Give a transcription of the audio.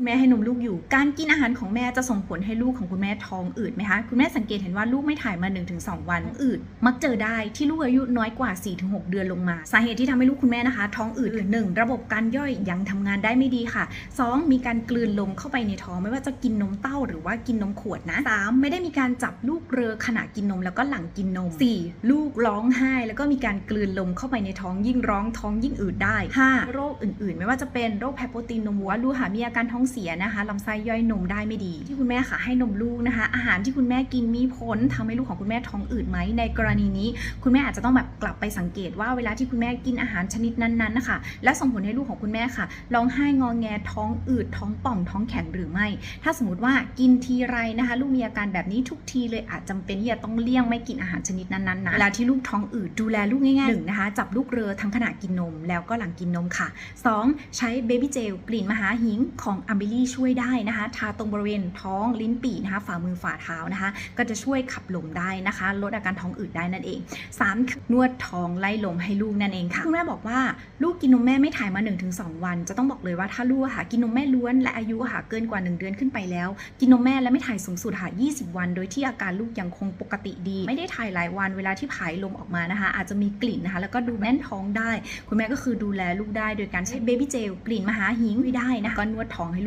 คุณแม่ให้นมลูกอยู่ การกินอาหารของแม่จะส่งผลให้ลูกของคุณแม่ท้องอืดไหมคะ คุณแม่สังเกตเห็นว่าลูกไม่ถ่ายมา 1-2 วันอืด มักเจอได้ที่ลูกอายุน้อยกว่า 4-6 เดือนลงมา สาเหตุที่ทำให้ลูกคุณแม่นะคะ ท้องอืดหนึ่งระบบการย่อยยังทำงานได้ไม่ดีค่ะ 2. มีการกลืนลมเข้าไปในท้องไม่ว่าจะกินนมเต้าหรือว่ากินนมขวดนะ 3. ไม่ได้มีการจับลูกเรอขณะกินนมแล้วก็หลังกินนม 4. ลูกร้องไห้ แล้วก็มีการกลืนลมเข้าไปในท้องยิ่งร้องท้องยิ่งอืดได้ 5. โรคอื่น ๆ ไม่ว่าจะเป็นโรคแพโปรตีนนมวัวลูกหามีอาการท้องเสียนะคะลำไส้ย่อยนมได้ไม่ดี ที่คุณแม่ค่ะให้นมลูกนะคะ อาหารที่คุณแม่กินมีผลทำให้ลูกของคุณแม่ท้องอืดไหมในกรณีนี้ คุณแม่อาจจะต้องแบบกลับไปสังเกตว่าเวลาที่คุณแม่กินอาหารชนิดนั้นๆนะคะและส่งผลให้ลูกของคุณแม่ค่ะร้องไห้งอแงท้องอืดท้องป่องท้องแข็งหรือไม่ ถ้าสมมติว่ากินทีไรนะคะ ลูกมีอาการแบบนี้ทุกทีเลยอาจจำเป็นที่จะต้องเลี่ยงไม่กินอาหารชนิดนั้นๆนะเวลาที่ลูกท้องอืดดูแลลูกง่ายๆหนึ่งนะคะ จับลูกเรือทั้งขณะกินนม แล้วก็หลังกินนมค่ะ 2. ใช้เบบี้เจลกลิ่นมหาหิงของอัมบลี่ช่วยได้นะคะ ทาตรงบริเวณท้องลิ้นปี่นะคะฝ่ามือฝ่าเท้านะคะ ก็จะช่วยขับลมได้นะคะ ลดอาการท้องอืดได้นั่นเอง 3. นวดท้องไล่ลมให้ลูกนั่นเองค่ะคุณแม่บอกว่าลูกกินนมแม่ไม่ถ่ายมา 1-2 วัน จะต้องบอกเลยว่าถ้าลูกค่ะกินนมแม่ล้วนและอายุค่ะเกินกว่า 1 เดือนขึ้นไปแล้ว กินนมแม่และไม่ถ่ายสูงสุดค่ะ20 วัน โดยที่อาการลูกยังคงปกติดี ไม่ได้ถ่ายหลายวันเวลาที่ผายลมออกมานะคะ อาจจะมีกลิ่นนะคะ แล้วก็ดูแน่นท้องได้ คุณแม่ก็คือดูแลลูกได้โดยการใช้เบบี้เจลกลิ่นมหาหิงไม่ได้นะคะก็นวดท้องให้ลูก